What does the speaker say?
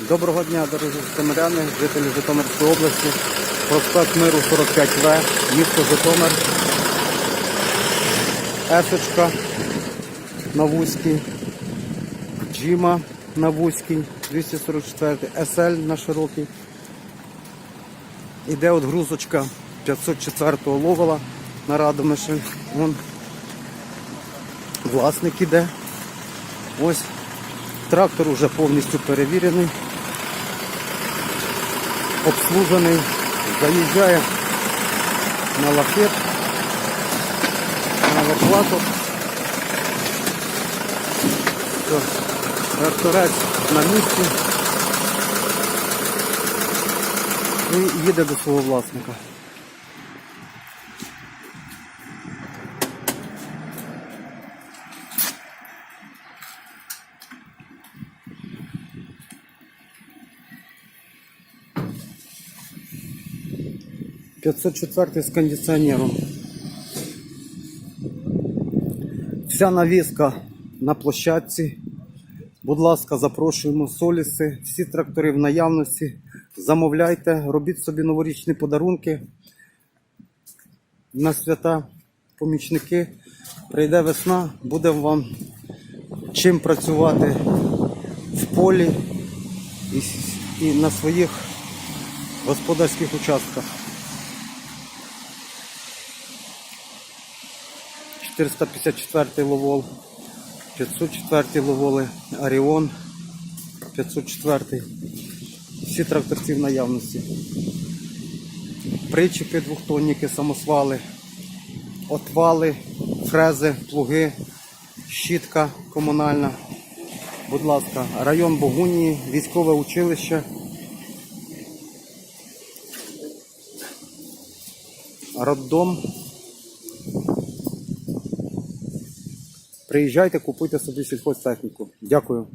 Доброго дня, дорогі житомиряни, жителі Житомирської області, проспект Миру 45В, місто Житомир, Есочка на вузькій, Джима на вузькій, 244, СЛ на широкій. Іде от грузочка 504-го ловела на Радомиші. Вон власник іде. Ось трактор уже повністю перевірений, обслужений, заїжджає на лафет, на лопату. Все, Тракторець на місці і їде до свого власника. – 504 з кондиціонером. Вся навіска на площадці. Будь ласка, запрошуємо соліси. Всі трактори в наявності. Замовляйте, робіть собі новорічні подарунки на свята, помічники. Прийде весна, буде вам чим працювати в полі і на своїх господарських участках. 454 ловол, 504 ловоли, Аріон, 504. Всі тракторці в наявності. Причіпи, двохтонники, самосвали, отвали, фрези, плуги, щітка комунальна. Будь ласка, район Богунії, військове училище. Роддом. Приїжджайте, купуйте собі сільхозтехніку. Дякую.